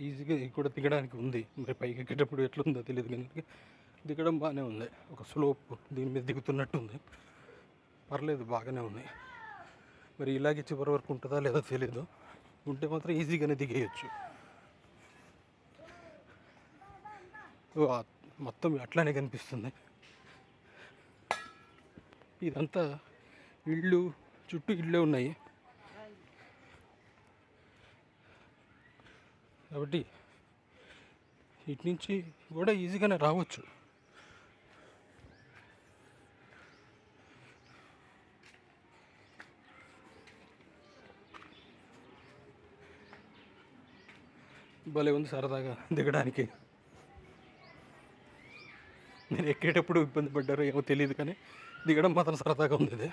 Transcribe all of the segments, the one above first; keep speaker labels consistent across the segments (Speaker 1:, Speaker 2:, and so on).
Speaker 1: ఈజీగా కూడా దిగడానికి ఉంది. మరి పైకి ఎక్కేటప్పుడు ఎట్లుందో తెలియదు కానీ దిగడం బాగానే ఉంది. ఒక స్లోప్ దీని మీద దిగుతున్నట్టు ఉంది పర్లేదు బాగానే ఉంది. మరి ఇలాగే చివరి వరకు ఉంటుందా లేదో తెలియదు ఉంటే మాత్రం ఈజీగానే దిగేయచ్చు. ఓ, మొత్తం అట్లానే కనిపిస్తుంది. ఇదంతా ఇళ్ళు చుట్టూ ఇళ్ళే ఉన్నాయి. కాబట్టి ఇటు నుంచి కూడా ఈజీగానే రావచ్చు. భలే ఉంది సరదాగా దిగడానికి. నేను ఎక్కేటప్పుడు ఇబ్బంది పడ్డారో ఏమో తెలియదు కానీ దిగడం మాత్రం సరదాగా ఉంది ఇది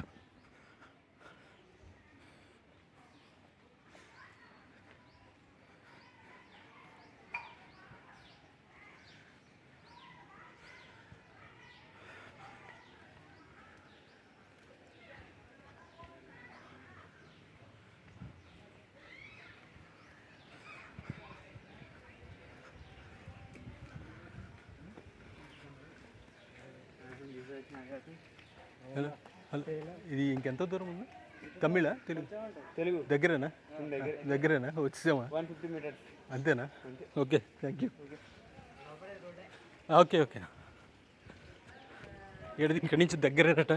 Speaker 1: హలో హలో. ఇది ఇంకెంత దూరం ఉంది? తమిళ తెలుగు?
Speaker 2: తెలుగు.
Speaker 1: దగ్గరేనా? దగ్గరేనా? వచ్చేసామా?
Speaker 2: One fifty metres.
Speaker 1: అంతేనా? Okay thank you. Okay. Okay ఏడది ఇక్కడి నుంచి దగ్గరేనట.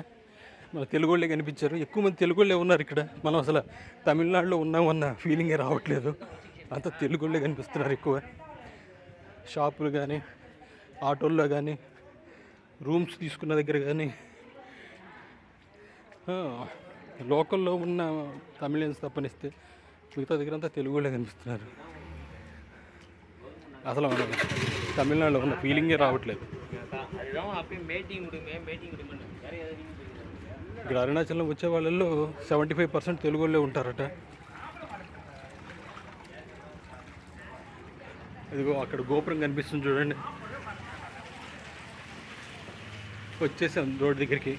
Speaker 1: మన తెలుగు వాళ్ళే కనిపించారు. ఎక్కువ మంది తెలుగు వాళ్ళే ఉన్నారు ఇక్కడ. మనం అసలు తమిళనాడులో ఉన్నామన్న ఫీలింగే రావట్లేదు. అంత తెలుగు వాళ్ళే కనిపిస్తున్నారు ఎక్కువ. షాపులు కానీ ఆటోల్లో కానీ రూమ్స్ తీసుకున్న దగ్గర కానీ లోకల్లో ఉన్న తమిళన్స్ తప్పనిస్తే మిగతా దగ్గర అంతా తెలుగు వాళ్ళే కనిపిస్తున్నారు. అసలు తమిళనాడులో ఉన్న ఫీలింగే రావట్లేదు. ఇక్కడ అరుణాచలం వచ్చే వాళ్ళల్లో సెవెంటీ ఫైవ్ పర్సెంట్ తెలుగు వాళ్ళే ఉంటారట. ఇదిగో అక్కడ గోపురం కనిపిస్తుంది చూడండి. వచ్చేసాం రోడ్ దగ్గరికి.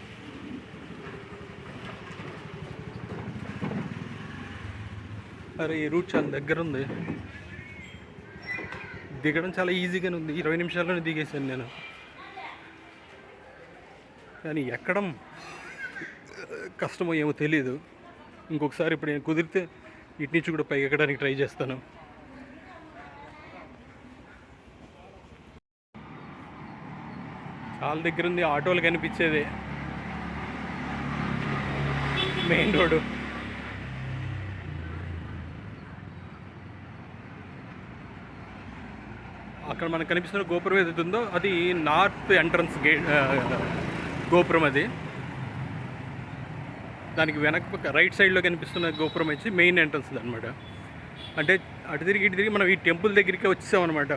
Speaker 1: అరే ఈ రూట్ చాలా దగ్గర ఉంది దిగడం చాలా ఈజీగానే ఉంది. ఇరవై నిమిషాల్లోనే దిగేసాను నేను. కానీ ఎక్కడం కష్టమో ఏమో తెలియదు ఇంకొకసారి ఇప్పుడు నేను కుదిరితే ఇటు నుంచి కూడా పైకి ఎక్కడానికి ట్రై చేస్తాను. చాలా దగ్గర ఉంది ఆటోలు కనిపించేది. Main road. అక్కడ మనకు కనిపిస్తున్న గోపురం ఏదైతే ఉందో అది నార్త్ ఎంట్రన్స్ గేట్ గోపురం అది. దానికి వెనక రైట్ సైడ్లో కనిపిస్తున్న గోపురం వచ్చి మెయిన్ ఎంట్రన్స్ అనమాట అంటే అటు తిరిగి ఇటు తిరిగి మనం ఈ టెంపుల్ దగ్గరికి వచ్చేసామన్నమాట.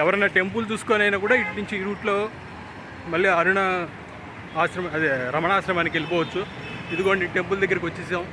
Speaker 1: ఎవరైనా టెంపుల్ చూసుకొని అయినా కూడా ఇటు నుంచి ఈ రూట్లో మళ్ళీ అరుణ ఆశ్రమం అదే రమణాశ్రమానికి వెళ్ళిపోవచ్చు. ఇదిగోండి టెంపుల్ దగ్గరికి వచ్చేసాం.